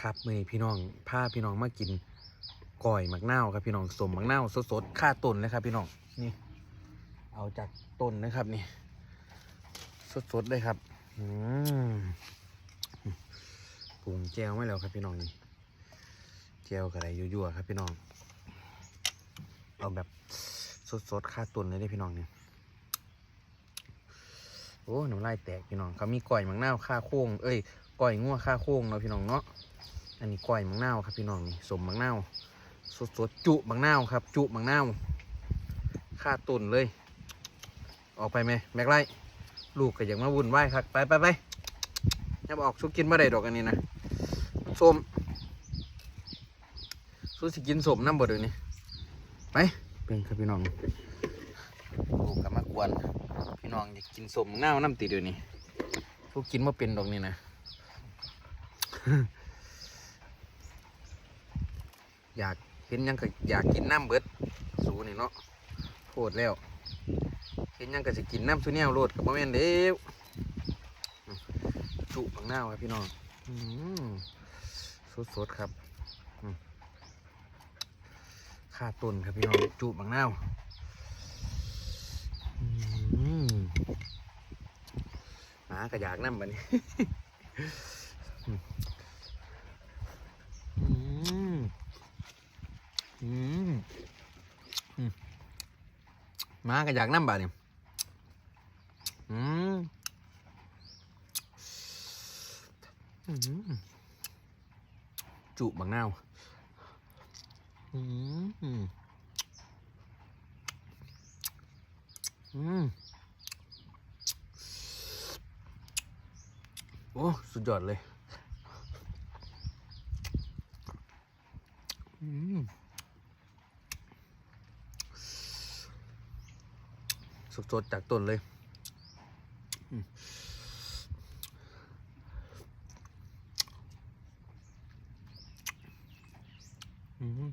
ครับมือพี่น้องพาพี่น้องมากินก่อยมักนาครับพี่น้องสมมักนาสดๆค่าต้นเลยครับ พี่น้องนี่ เอาจากต้นนะครับนี่ สดๆเลยครับอืมปรุงแจวไม่แล้วครับพี่น้องนี่แจวกระไรยั่วๆครับพี่น้อง เอาแบบสดๆค่าต้นเลยได้พี่น้องนี่โอ้หนูไล่แตกพี่น้องเขามีก่อยมังนาวค่าโค้งเอ้ยก่อยงัวค่าโค้งเนาะพี่น้องเนาะ อันนี้ก่อยมังนาวครับพี่น้องนี่สมมังนาวสดๆจุมังนาวครับ จุมังนาวค่าต้นเลย ออกไปไหมแม็กไล่ลูกก็อยากมาวุ่นวายครับไปไปไปอย่ามาออกสู้กินไม่ได้ดอกอันนี้นะมันส้มสู้สิกินสมน้ำบ่เดี๋ยวนี้ไปเป็นครับพี่น้องลูกกลับมากวนพี่น้องอยากกินสมเน่าวน้ำติเดี๋ยวนี้สู้กินมาเป็นดอกนี่นะ อยากเห็นยังก็อยากกินน้ำเบิดสูนี่เนาะโคตรแล้ว เห็นยังก็สิกินน้ำซุแนวโลดกับบ่แม่นเด้วจุบังหน้าวครับพี่น้องสดๆครับอืมข้าต้นครับพี่น้องจุบังหน้าวหมากระยากน้ำบัดนี้ อืมอืมอื มากระยากน้ำบัดเนี่ยอืมอืมจุบังนาวอืมอืมอืมโอ้ สุดยอดเลย อืม สดๆจากต้นเลยอืม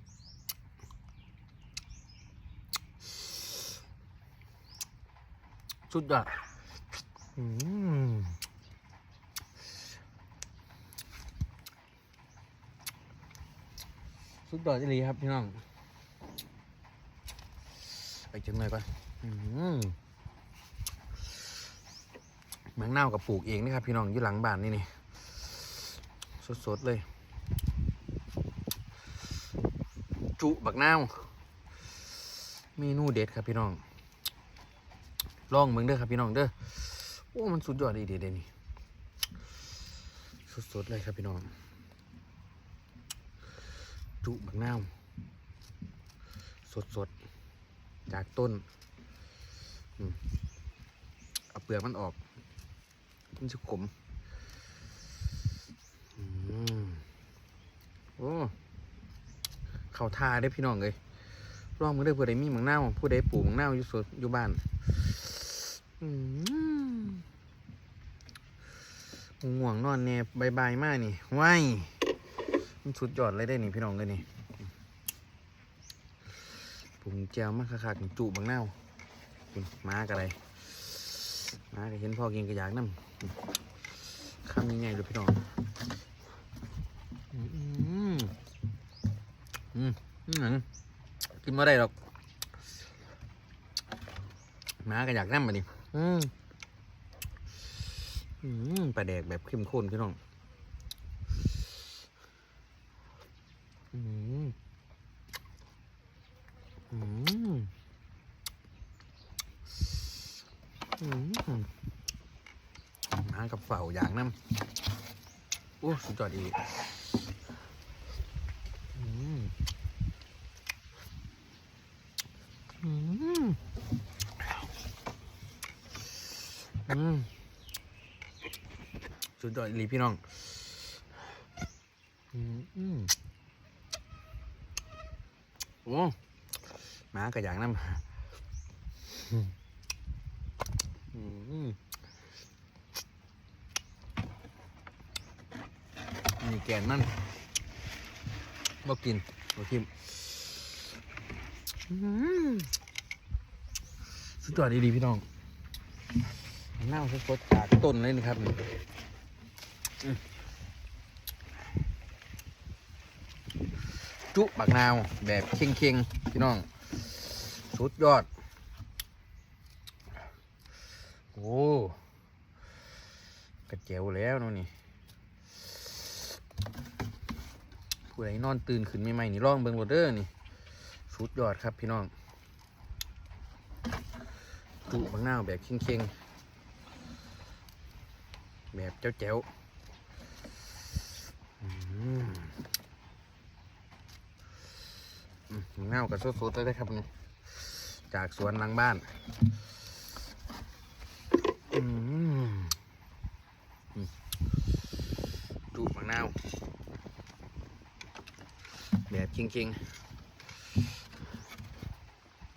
สุดยอดอืมสุดยอดจริงครับพี่น้องไปจังเลยก่อน แมงนาวกับปลูกเองนี่ครับ พี่น้องอยู่หลังบ้านนี่นี่สดๆเลย จุบักนาวเมนูเด็ดครับพี่น้อง ลองเมืองเด้อครับพี่น้องเด้อโอ้ มันสุดยอดดีเด็ดนี่สดๆเลยครับพี่น้อง จุบักนาวสดๆ จากต้น เอาเปลือกมันออก มันจะขมโอ้เข้าทาได้พี่น้องเลยลองมือได้อผู้ใดมีหมังเน่าผู้ใดปลูกหมังเน่าอยู่สวนอยู่บ้านอืมง่วงนอนแนบายบายมากนี่ว้ายมันสุดยอดเลยได้นี่พี่น้องเลยนี่ปรุงแจวมากคักๆจุบังเน่า คุณมากระไรมากเห็นพ่อกินกระยากน้ำคำยังไงเลยพี่น้องอืมอืมกินมาได้หรอกมาก็อยากนั่มมาดิอืมอืมปลาแดกแบบเข้มข้นพี่น้องอืมอืม อืมหมากับเฝ่าอย่ากน้ำโอ้สุดยอดอีกสุดยอดอีหลีพี่น้องโอ้หมากระอย่างน้ำ นี่แกนมันบ่กินบ่กินสุดยอดดีๆพี่น้องเน่าสดๆจากต้นเลยนะครับจุบักนาวแบบเค็งเค็งๆพี่น้อง สุดยอด โอ้กระเจียวแล้วนาะนี่ผู้ใดนอนตื่นขึ้นใหม่ๆนี่ลองเบิงโรเดอร์นี่สุดยอดครับพี่น้องจุบักนาแบบเค็งๆแบบเจ้าแจ๋วๆอืมอืมเงากับสดๆเลยนะครับนี่จากสวนหลังบ้าน อืมอืมจุบักนาว แบบจริงๆ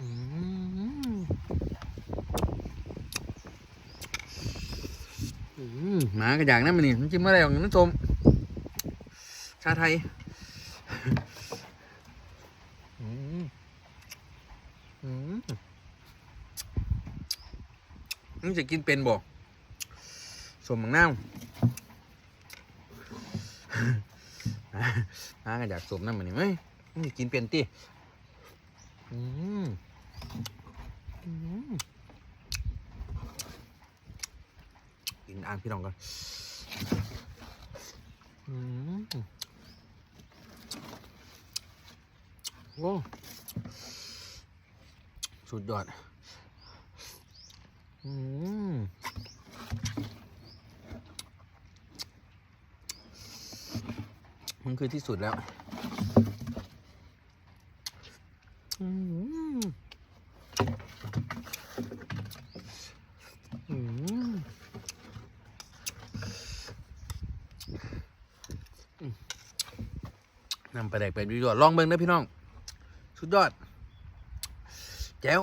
มอืมหมากระอย่างนั้นมันนี่มันจิ้มอะไรของน้ำส้มชาไทยอืมอืมมันจะกินเป็นบ่สมบังน้า หากันอยากสมน้ำมันนี่ไหมนสิกินเป็นติอืมอืมกินอ่างพี่น้องก่อนอืมโอ้สุดยอดอืม มันคือที่สุดแล้วนำไปแดกเป็ดวิดีโอลองเบิ่งเด้อพี่น้อง สุดยอด แจ๋ว